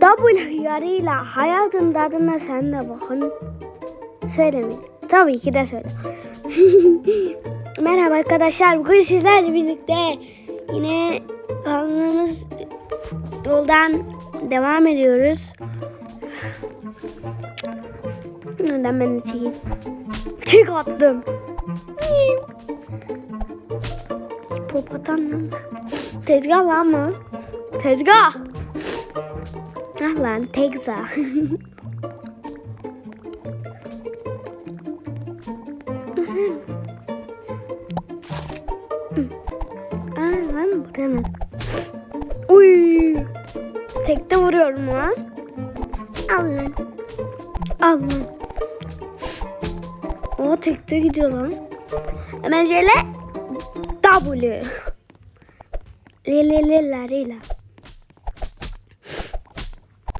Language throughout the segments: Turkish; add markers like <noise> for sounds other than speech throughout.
double hıyarıyla hayatın tadına sen de bakın. Söylemeyin. Tabii ki de söyle. <laughs> Merhaba arkadaşlar. Bugün sizlerle birlikte yine kanalımız yoldan devam ediyoruz. Neden ben de çekeyim? Çek attım. Hipopotam lan. Tezgah lan mı? Tezgah. Ah lan tezgah. <laughs> Aa lan burada mı? Uy. Tekte vuruyorum lan. Al lan. Al lan. O tekte gidiyor lan. Hemen şöyle W. Le le.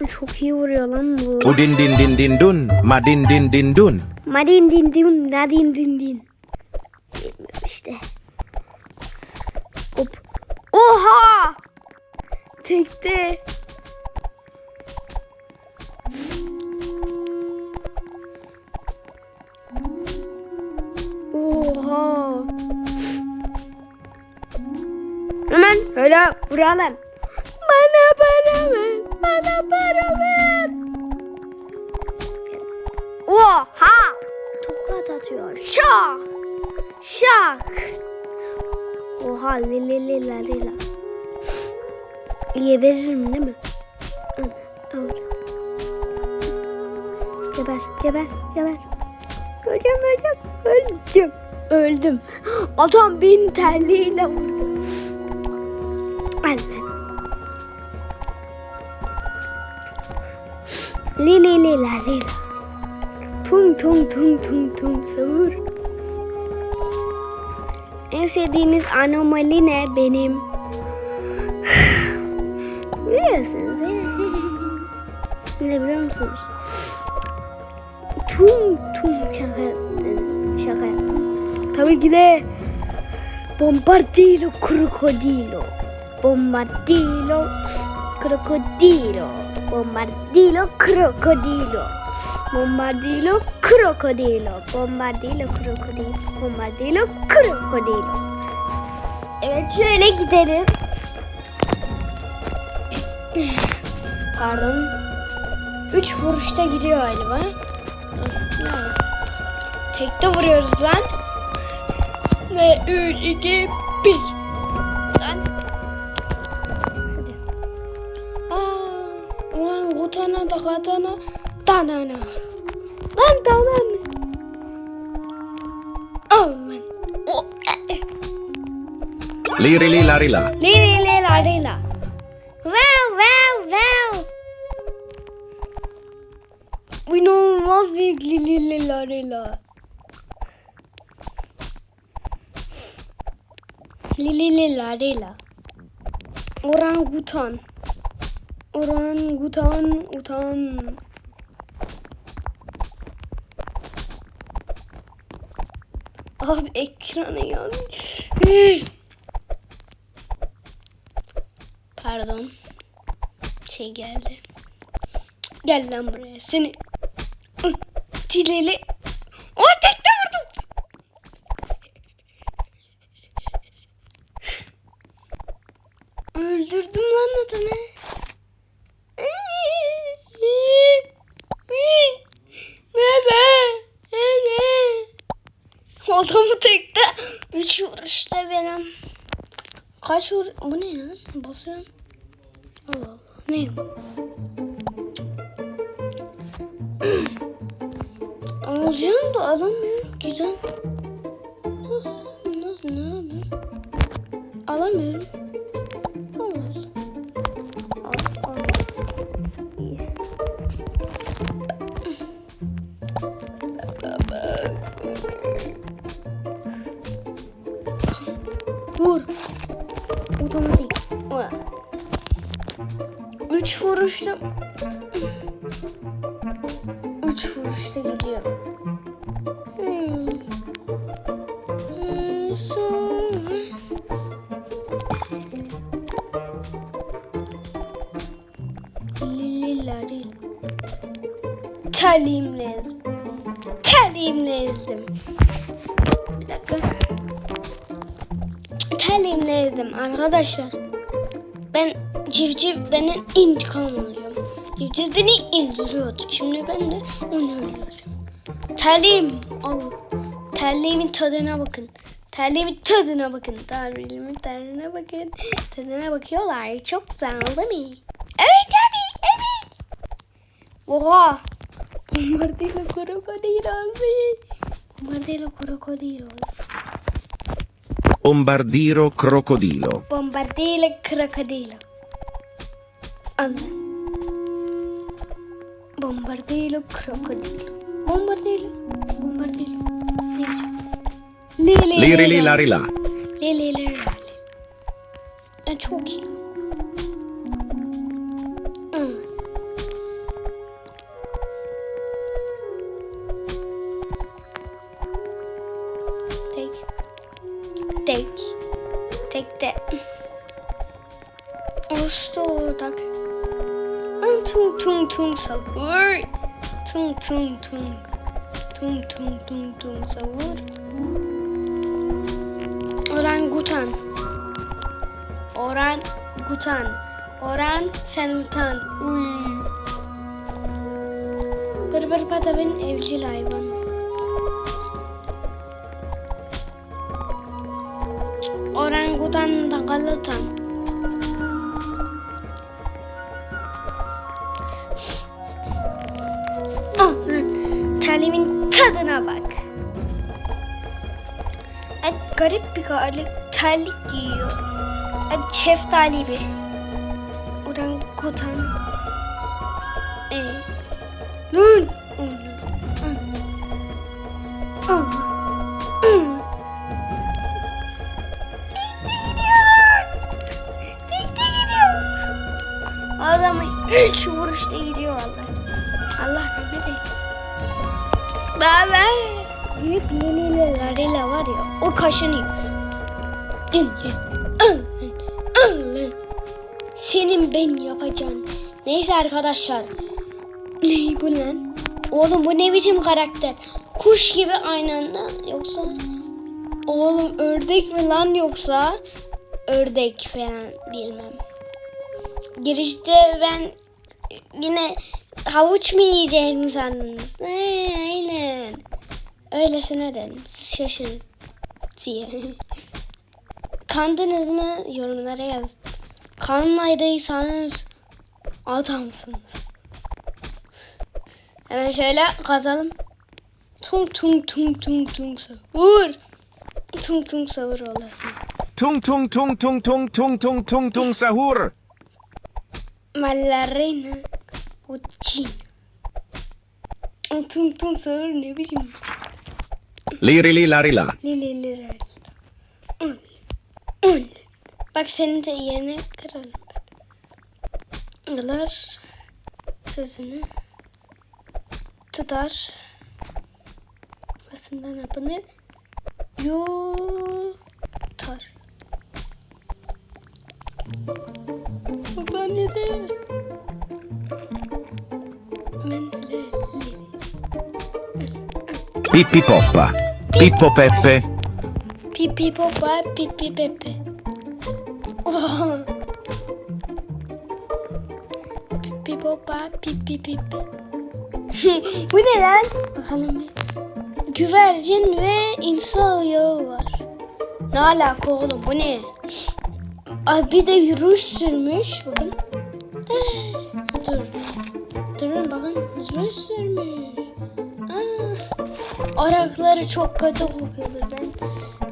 Çok iyi vuruyor lan bu. Udin din din din dun, madin din din dun. Madin din din da din din din. Bilmiyorum işte. Hop. Oha! Tekte. Oha. Hemen öyle vuralım. Bana para ver. Bana para Atıyor. Şak! Şak! Oha li li li la li la. İyi veririm değil mi? Geber, geber, geber. Öleceğim, öleceğim, öldüm. Öldüm. Adam bin terliğiyle vurdu. Anne. Li li li la li la. Tung tung tung tung tung sahur. En sevdiğiniz anomali ne benim? <sighs> Biliyorsunuz ya. <laughs> ne biliyor musunuz? Tung tung şaka. Şaka yaptım. Tabii ki de Bombardilo krokodilo. Bombardilo krokodilo. Bombardilo krokodilo. Bombardilo krokodilo. Bombardilo krokodilo. Bombardilo krokodilo. Evet şöyle gidelim. Pardon. Üç vuruşta gidiyor galiba. Yani. Tekte vuruyoruz lan. Ve 3, 2, 1. Lan. Hadi. Aa, ulan kutana da katana. Danana. Lan danana. Oh man. Oh. Liri li lari la. Lili lila lila. Wow wow wow. İnanılmaz büyük lili lila lila. Lili lila lila. Orangutan. Orangutan utan. Abi ekranı yanmış. Pardon. Şey geldi. Gel lan buraya seni. Çileli. O tekte vurdum. Öldürdüm lan adamı. Adamı tekte. Üç vuruşta benim. Kaç vur... Bu ne lan? Basıyorum. Allah Allah. Ne? <clears throat> Alacağım da alamıyorum ki. Nasıl? Nasıl? Ne yapayım? Alamıyorum. Üç vuruşta gidiyor. Terliğimle ezdim. Terliğimle ezdim. Bir dakika. Terliğimle ezdim arkadaşlar. Ben civciv benim intikam Civciv beni indiriyordu. Şimdi ben de onu öldüreceğim. Terliğim. Al. Terliğimin tadına bakın. Terliğimin tadına bakın. Terliğimin tadına bakın. Tadına bakıyorlar. Çok güzel değil mi? Evet abi. Evet. Oha. Bombardino crocodilos. Bombardino crocodilos. Bombardiro crocodilo. Bombardino crocodilo. Al. Bombardelo, krokodilo. Bombardelo, bombardelo. Neyse. Lili lili lila lila. Lili lila lila. E, çok iyi. Hmm. Tek. Tek. Tek de. Ağustos. An tung tung tung savur. Tung tung tung. Tung tung tung tung savur. Orangutan. Orangutan. Oran senutan. Uy. Berbер pata benim evcil hayvan. Orangutan da galatan. Terliğimin tadına bak. Ay, garip bir garip terlik giyiyor. Ay, şeftali bir. Orangutan. Ee. Lan. Adamı üç Baba. Büyük lililerle var ya o kaşınıyor. Senin ben yapacağım. Neyse arkadaşlar. Ne bu lan? Oğlum bu ne biçim karakter? Kuş gibi aynı anda yoksa Oğlum ördek mi lan yoksa ördek falan bilmem. Girişte ben yine havuç mu yiyeceğimi sandınız? He, aynen. Öylesine dedim. Şaşırın. diye. <laughs> Kandınız mı? Yorumlara yazın. Kanmaydıysanız adamsınız. Hemen şöyle kazalım. Tung tung tung tung tung savur. Tung tung savur olasın. Tung tung tung tung tung tung tung tung tung sahur. O cin. Tüm tüm sağır ne bileyim. Lirili larila. Lirili larila. Un. Un. Bak senin de yerine kıralım. Alır sözünü tutar. Aslında ne yapını yutar. Babaanne de. Pippi poppa. Pippo Peppe. Pipi popa pipi pepe. Oh. Pipi popa pipi pipi. Bu ne lan? Bakalım bir. Güvercin ve insan yağı var. Ne alaka oğlum bu ne? Ay bir de yürüyüş sürmüş. Bakın. Sürmüş. Aa, Arakları çok kötü kokuyordu. Ben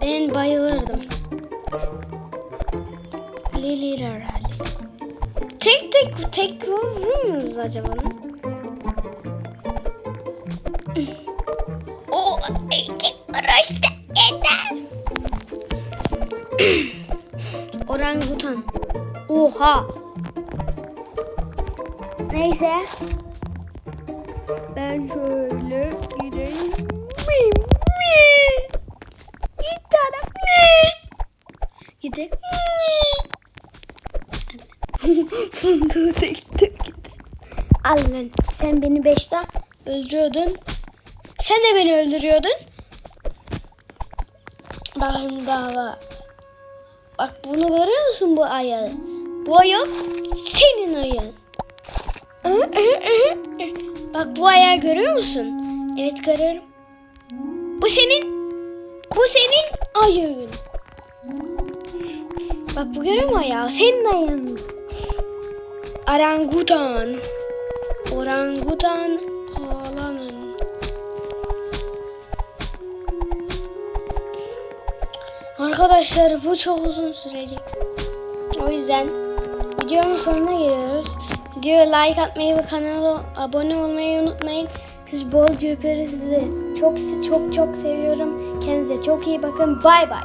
ben bayılırdım. Lili herhalde. Tek tek tek vurur muyuz acaba? O iki uğraştı yeter. Orangutan. Oha. Neyse. Ben şöyle gideyim. Git taraf. Gideyim. <laughs> Fındığı tek tek. Al lan. Sen beni beşte öldürüyordun. Sen de beni öldürüyordun. Bakın daha var. Bak bunu görüyor musun bu ayağı? Bu ayak senin ayağın. Bak bu ayağı görüyor musun? Evet görüyorum. Bu senin bu senin ayağın. Bak bu görüyor musun ayağı? Senin ayağın. Orangutan. Orangutan ağlanın. Arkadaşlar bu çok uzun sürecek. O yüzden videonun sonuna geliyoruz. Videoya like atmayı ve kanala abone olmayı unutmayın. Siz bolca öperiz sizi. Çok çok çok seviyorum. Kendinize çok iyi bakın. Bay bay.